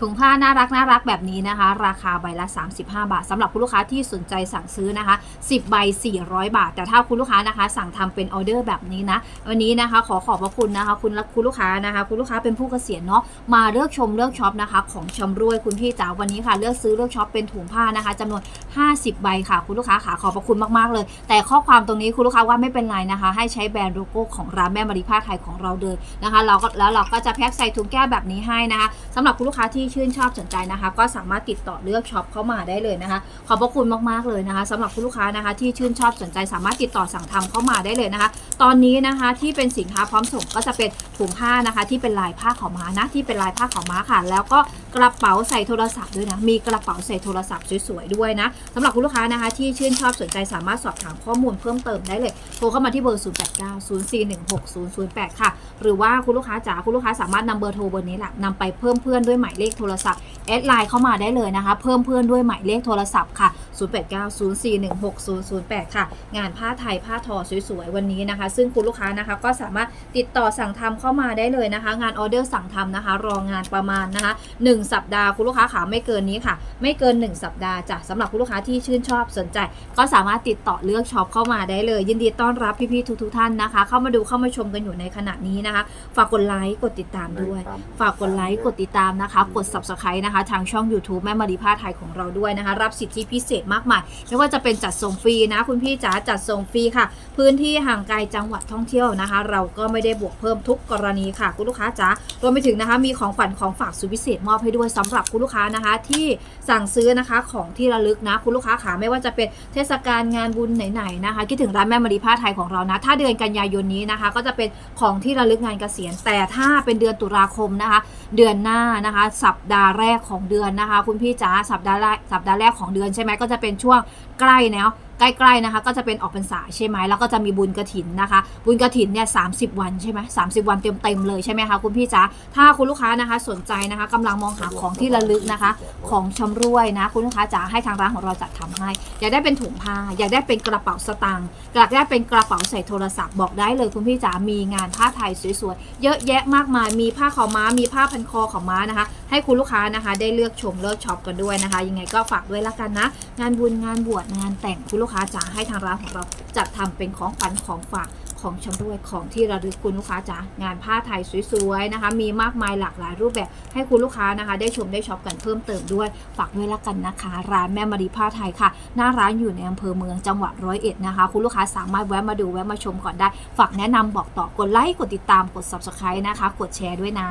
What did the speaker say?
ถุงผ้าน่ารักน่ารักแบบนี้นะคะ ราคาใบละ 35 บาทสำหรับคุณลูกค้าที่สนใจสั่งซื้อนะคะ 10 ใบ 400 บาท แต่ถ้าคุณลูกค้านะคะ สั่งทำเป็นออเดอร์แบบนี้นะ วันนี้นะคะ ขอขอบพระคุณนะคะ คุณคุณลูกค้านะคะ คุณลูกค้าเป็นผู้เกษียณเนาะมาเลือกชมเลือกช็อปนะคะ ของชำรวยคุณพี่จ๋าวันนี้ค่ะ เลือกซื้อเลือกช็อปเป็นถุงผ้านะคะจำนวน 50 ใบค่ะ คุณลูกค้าค่ะขอบพระคุณมากๆเลย แต่ข้อความตรงนี้คุณลูกค้าว่าไม่เป็นไรนะคะ ให้ใช้แบรนด์โลโก้ของร้านแม่มารีผ้าไทยของเราเลยนะคะ เราก็แล้วเราก็จะแพ็คใส่ถุงแก้วแบบนี้ให้นะคะสำหรับคุณลูกค้าที่ชื่นชอบสนใจนะคะ ก็สามารถติดต่อเลือกช็อปเข้ามาได้เลยนะคะ ขอบพระคุณมากๆเลยนะคะสำหรับคุณลูกค้านะคะ ที่ชื่นชอบสนใจสามารถติดต่อสั่งทำเข้ามาได้เลยนะคะ ตอนนี้นะคะที่เป็นสินค้าพร้อมส่งก็จะเป็นถุงผ้านะคะ ที่เป็นลายผ้าขาวม้านะที่เป็นลายผ้าขาวม้าค่ะ แล้วก็กระเป๋าใส่โทรศัพท์ด้วยนะมีกระเป๋าใส่โทรศัพท์สวยๆด้วยนะสำหรับคุณลูกค้านะคะ ที่ชื่นชอบสนใจสามารถสอบถามข้อมูลเพิ่มเติมได้เลยโทรเข้ามาที่เบอร์ 0 8 9 0 4 1 6 0 0 8 ค่ะ หรือว่าคุณลูกค้าจ๋าคุณลูกค้าสามารถนำเบอร์โทรเบอร์นี้แหละนำไปเพิ่มเพื่อนด้วยหมายเลขโทรศัพท์แอดไลน์เข้ามาได้เลยนะคะ เพิ่มเพื่อนด้วยหมายเลขโทรศัพท์ค่ะ 0 8 9 0 4 1 6 0 0 8 ค่ะ งานผ้าไทยผ้าทอสวยๆ วันนี้นะคะ ซึ่งคุณลูกค้านะคะก็สามารถติดต่อสั่งทำเข้ามาได้เลยนะคะ งานออเดอร์สั่งทำนะคะ รองงานประมาณนะคะ 1 สัปดาห์คุณลูกค้าขาไม่เกินนี้ค่ะ ไม่เกิน 1 สัปดาห์จ้ะสำหรับคุณลูกค้าที่ชื่นชอบสนใจ ก็สามารถติดต่อเลือกช็อปเข้ามาได้เลย ยินดีต้อนรับพี่ๆทุกๆท่านนะคะ เข้ามาดูเข้ามาชมกันอยู่ในขณะนี้นะคะ ฝากกดไลค์กดติดตามด้วย ฝากกดไลค์กดติดตามนะคะ กด subscribe นะคะ ทางช่อง YouTube แม่มารีผ้าไทยของเราด้วยนะคะ รับสิทธิพิเศษมากมายไม่ว่าจะเป็นจัดส่งฟรีนะ คุณพี่จ๋าจัดส่งฟรีค่ะ พื้นที่ห่างไกลจังหวัดท่องเที่ยวนะคะ เราก็ไม่ได้บวกเพิ่มทุกกรณีค่ะ คุณลูกค้าจ๋ารวมไปถึงนะคะมีของฝันของฝากสุดพิเศษมอบให้ด้วยสำหรับคุณลูกค้านะคะ ที่สั่งซื้อนะคะของที่ระลึกนะ คุณลูกค้าขาไม่ว่าจะเป็นเทศกาลงานบุญไหนๆนะคะคิดถึงร้านแม่มารีผ้าไทยของเรานะถ้าเดือนกันยายนนี้นะคะ ก็จะเป็นของที่ระลึกงานเกษียณ แต่ถ้าเป็นเดือนตุลาคมนะคะ เดือนหน้านะคะ สัปดาห์แรกของเดือนนะคะ คุณพี่จ๋าสัปดาห์แรกสัปดาห์แรกของเดือนใช่ไหมก็จะจะเป็นช่วงใกล้แล้วใกล้ๆนะคะ ก็จะเป็นออกพรรษาใช่ไหมแล้วก็จะมีบุญกระถินนะคะ บุญกระถินเนี่ยสาวันใช่ไหมสาวันเต็มๆเลยใช่ไหมคะคุณพี่จ๋าถ้าคุณลูกค้านะคะสนใจนะคะกำลังมองหาของที่ระลึกนะคะ ของชำรวยนะคุณลูกค้าจ๋าให้ทางร้านของเราจัดทำให้ อยากได้เป็นถุงผ้า อยากได้เป็นกระเป๋าสตางค์อยากได้เป็นกระเป๋าใส่โทรศัพท์บอกได้เลยคุณพี่จ๋ามีงานผ้าไทยสวยๆเยอะแยะมากมายมีผ้าขาวม้ามีผ้าพันคอขาวม้านะคะ ให้คุณลูกค้านะคะ ได้เลือกชมเลือกช็อปกันด้วยนะคะ ยังไงก็ฝากด้วยละกันนะ งานบุญงานบวชงานแต่งคุณลูกค้าจ๋าให้ทางร้านของเราจัดทำเป็นของขวัญของฝากของชำรวยของที่ระลึกคุณลูกค้าจ๋างานผ้าไทยสวยๆนะคะ มีมากมายหลากหลายรูปแบบให้คุณลูกค้านะคะ ได้ชมได้ช็อปกันเพิ่มเติมด้วยฝากด้วยละกันนะคะ ร้านแม่มารีผ้าไทยค่ะ หน้าร้านอยู่ในอำเภอเมืองจังหวัดร้อยเอ็ดนะคะ คุณลูกค้าสามารถแวะมาดูแวะมาชมก่อนได้ ฝากแนะนำบอกต่อกดไลค์กดติดตามกด subscribe นะคะ กดแชร์ด้วยนะ